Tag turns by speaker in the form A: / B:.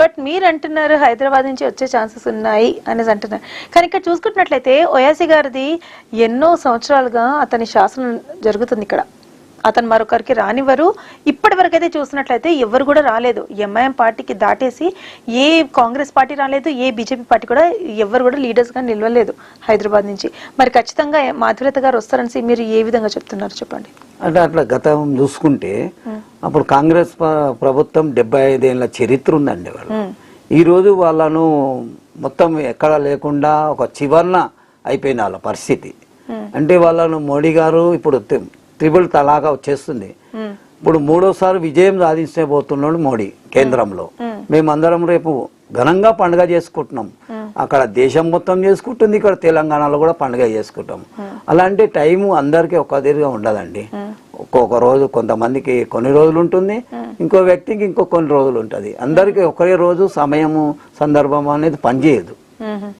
A: But మీరు అంటున్నారు హైదరాబాద్ నుంచి వచ్చే ఛాన్సెస్ ఉన్నాయి అనేసి అంటున్నారు. కానీ ఇక్కడ చూసుకుంటున్నట్లయితే ఓయాసి గారిది ఎన్నో సంవత్సరాలుగా అతని శాసనం జరుగుతుంది ఇక్కడ. అతను మరొకరికి రానివ్వరు. ఇప్పటి వరకు అయితే చూసినట్లయితే ఎవరు కూడా రాలేదు. ఎంఐఎం పార్టీకి దాటేసి ఏ కాంగ్రెస్ పార్టీ రాలేదు ఏ బీజేపీ పార్టీ కూడా ఎవరు కూడా లీడర్స్గా నిలవలేదు హైదరాబాద్ నుంచి. మరి ఖచ్చితంగా మాధురత గారు వస్తారని మీరు ఏ విధంగా చెప్తున్నారు చెప్పండి?
B: అంటే అట్లా గతం చూసుకుంటే అప్పుడు కాంగ్రెస్ ప్రభుత్వం డెబ్బై ఐదేళ్ళ చరిత్ర ఉందండి వాళ్ళు. ఈ రోజు వాళ్ళను మొత్తం ఎక్కడ లేకుండా ఒక చివరన అయిపోయిన వాళ్ళ పరిస్థితి. అంటే వాళ్ళను మోడీ గారు ఇప్పుడు త్రి- త్రిబుల్ తలాగా వచ్చేస్తుంది ఇప్పుడు మూడోసారి విజయం సాధించబోతున్నాడు మోడీ కేంద్రంలో. మేమందరం రేపు ఘనంగా పండుగ చేసుకుంటున్నాం. అక్కడ దేశం మొత్తం చేసుకుంటుంది ఇక్కడ తెలంగాణలో కూడా పండుగ చేసుకుంటాం. అలాంటి టైము అందరికీ ఒక తీరుగా ఉండదండి. ఒక్కొక్క రోజు కొంతమందికి కొన్ని రోజులు ఉంటుంది ఇంకో వ్యక్తికి ఇంకో కొన్ని రోజులు ఉంటుంది అందరికీ ఒకే రోజు సమయము సందర్భం అనేది పనిచేయదు.